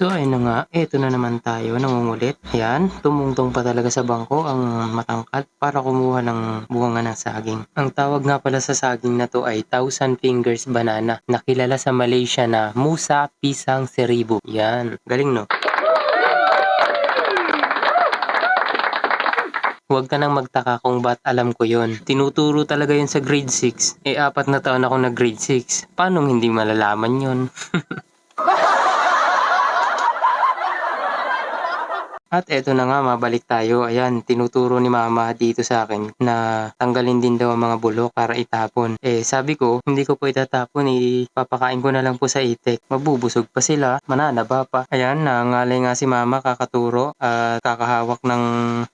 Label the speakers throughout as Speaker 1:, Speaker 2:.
Speaker 1: So ayun nga, eto na naman tayo, nangungulit. Ayan, tumungtong pa talaga sa bangko ang matangkad para kumuha ng bunga ng saging. Ang tawag nga pala sa saging na to ay Thousand Fingers Banana, nakilala sa Malaysia na Musa Pisang Seribu. Yan, galing no? Huwag ka nang magtaka kung ba't alam ko yon. Tinuturo talaga yun sa grade 6. Eh, apat na taon ako na grade 6. Paano hindi malalaman yon? At eto na nga, mabalik tayo. Ayan, tinuturo ni mama dito sa akin na tanggalin din daw ang mga bulok para itapon. Eh, sabi ko, hindi ko po itatapon, ipapakain ko na lang po sa itik. Mabubusog pa sila, mananaba pa. Ayan, nangalay nga si mama kakaturo at kakahawak ng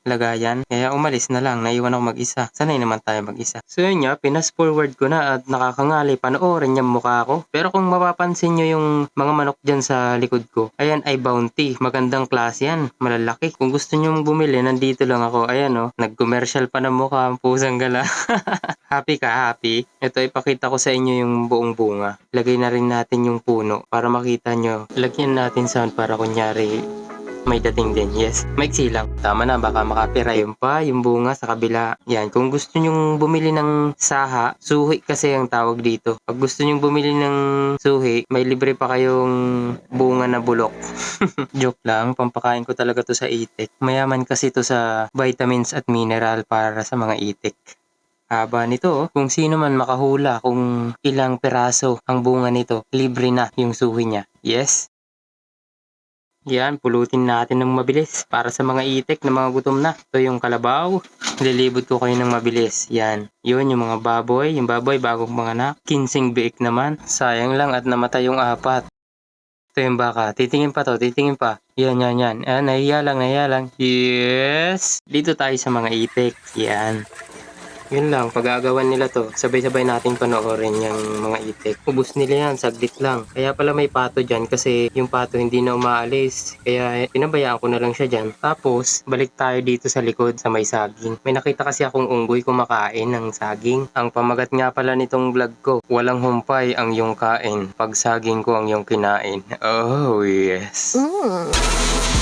Speaker 1: lagayan. Kaya umalis na lang, naiwan ako mag-isa. Sanay naman tayo mag-isa. So yun nga, pinas forward ko na at nakakangalay, panoorin yung mukha ko. Pero kung mapapansin nyo yung mga manok dyan sa likod ko, ayan ay bounty. Magandang klase yan, malalaki. Kung gusto nyo bumili, nandito lang ako. Ayan o, nag-commercial pa ng mukha ang pusang gala. happy ka, happy? Ito, ipakita ko sa inyo yung buong bunga. Lagay na rin natin yung puno para makita nyo. Lagyan natin sound para kunyari may dating din. Yes, maiksi lang. Tama na, baka makapira yun pa, yung bunga sa kabila. Yan, kung gusto nyong bumili ng saha, suhi kasi ang tawag dito. Pag gusto nyong bumili ng suhi, may libre pa kayong bunga na bulok. Joke lang, pampakain ko talaga to sa itik. Mayaman kasi to sa vitamins at mineral para sa mga itik. Haba nito, oh. kung sino man makahula kung ilang peraso ang bunga nito, libre na yung suhi niya. Yes? Yan, pulutin natin ng mabilis para sa mga itik na mga gutom na. Ito yung kalabaw. Lilibot ko kayo ng mabilis. Yan. Yun, yung mga baboy. Yung baboy, bagong mga anak. Kinsing biik naman. Sayang lang at namatay yung apat. Ito yung baka. Titingin pa to, titingin pa. Yan, yan, yan. Ah, nahiya lang, nahiya lang. Yes! Dito tayo sa mga itik. Yan. Yun lang, pag-aagawan nila to, sabay-sabay nating panoorin yung mga itik. Ubus nila yan, saglit lang. Kaya pala may pato dyan kasi yung pato hindi na umaalis. Kaya pinabayaan ko na lang siya dyan. Tapos, balik tayo dito sa likod sa may saging. May nakita kasi akong unggoy kumakain ng saging. Ang pamagat nga pala nitong vlog ko, walang humpay ang iyong kain. Pag saging ko ang iyong kinain. Oh, yes.
Speaker 2: Mm.